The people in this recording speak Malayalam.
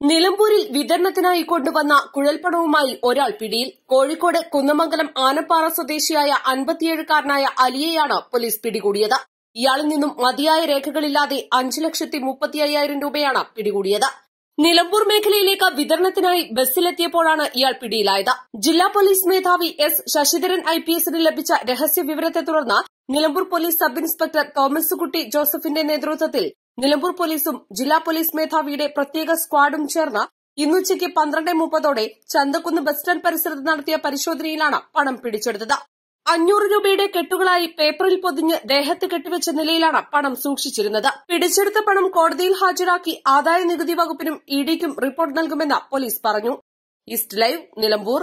നിലമ്പൂരിൽ വിതരണത്തിനായി കൊണ്ടുവന്ന കുഴൽപ്പണവുമായി ഒരാൾ പിടിയിൽ. കോഴിക്കോട് കുന്നമംഗലം ആനപ്പാറ സ്വദേശിയായ അൻപത്തിയേഴുകാരനായ അലിയെയാണ് പോലീസ് പിടികൂടിയത്. ഇയാളിൽ നിന്നും മതിയായ രേഖകളില്ലാതെ അഞ്ച് ലക്ഷത്തി മുപ്പത്തി അയ്യായിരം രൂപയാണ് പിടികൂടിയത്. നിലമ്പൂർ മേഖലയിലേക്ക് വിതരണത്തിനായി ബസ്സിലെത്തിയപ്പോഴാണ് ഇയാൾ പിടിയിലായത്. ജില്ലാ പോലീസ് മേധാവി എസ് ശശിധരൻ ഐ പി എസിന് ലഭിച്ച രഹസ്യ വിവരത്തെ തുടർന്ന് Nilambur police sub inspector Thomas Kutty ജോസഫിന്റെ നേതൃത്വത്തിൽ നിലമ്പൂർ പോലീസും ജില്ലാ പോലീസ് മേധാവിയുടെ പ്രത്യേക സ്ക്വാഡും ചേർന്ന് ഇന്നുച്ചയ്ക്ക് പന്ത്രണ്ട് മുപ്പതോടെ ചന്തക്കുന്ന് ബസ് സ്റ്റാൻഡ് പരിസരത്ത് നടത്തിയ പരിശോധനയിലാണ് പണം പിടിച്ചെടുത്തത്. അഞ്ഞൂറ് രൂപയുടെ കെട്ടുകളായി പേപ്പറിൽ പൊതിഞ്ഞ് ദേഹത്ത് കെട്ടിവെച്ച നിലയിലാണ് പണം സൂക്ഷിച്ചിരുന്നത്. പിടിച്ചെടുത്ത പണം കോടതിയിൽ ഹാജരാക്കി ആദായ നികുതി വകുപ്പിനും ഇഡിക്കും റിപ്പോർട്ട് നൽകുമെന്ന് പോലീസ് പറഞ്ഞു. East live Nilambur.